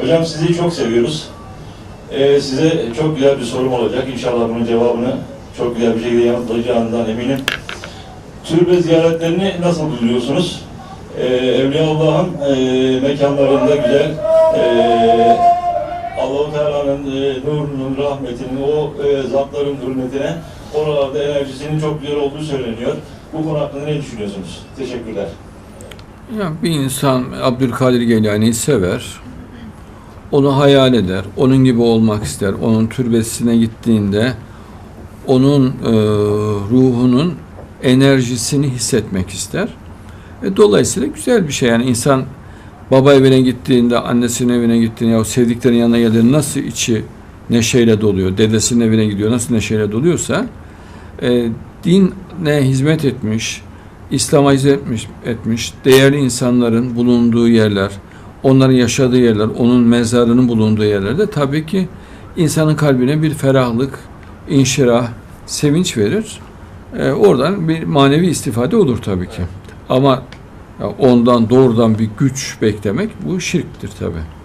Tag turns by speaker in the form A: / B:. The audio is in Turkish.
A: Hocam sizi çok seviyoruz. Ee, size çok güzel bir sorum olacak. İnşallah bunun cevabını çok güzel bir şekilde yanıtlayacağından eminim. Türbe ziyaretlerini nasıl buluyorsunuz? Ee, Evliya Allah'ın e, mekanlarında güzel e, Allah-u Teala'nın e, nurunun, rahmetinin, o e, zatların hürmetine oralarda enerjisinin çok güzel olduğu söyleniyor. Bu konu hakkında ne düşünüyorsunuz? Teşekkürler.
B: Ya bir insan Abdülkadir Geylani'yi sever, onu hayal eder, onun gibi olmak ister. Onun türbesine gittiğinde onun e, ruhunun enerjisini hissetmek ister. E, dolayısıyla güzel bir şey yani insan baba evine gittiğinde, annesinin evine gittiğinde ya sevdiklerinin yanına geldiğinde nasıl içi neşeyle doluyor, dedesinin evine gidiyor nasıl neşeyle doluyorsa e, dine hizmet etmiş, İslam'a hizmet etmiş, değerli insanların bulunduğu yerler, onların yaşadığı yerler, onun mezarının bulunduğu yerlerde tabii ki insanın kalbine bir ferahlık, inşirah, sevinç verir. Ee, oradan bir manevi istifade olur tabii ki. Ama ondan doğrudan bir güç beklemek bu şirktir tabii.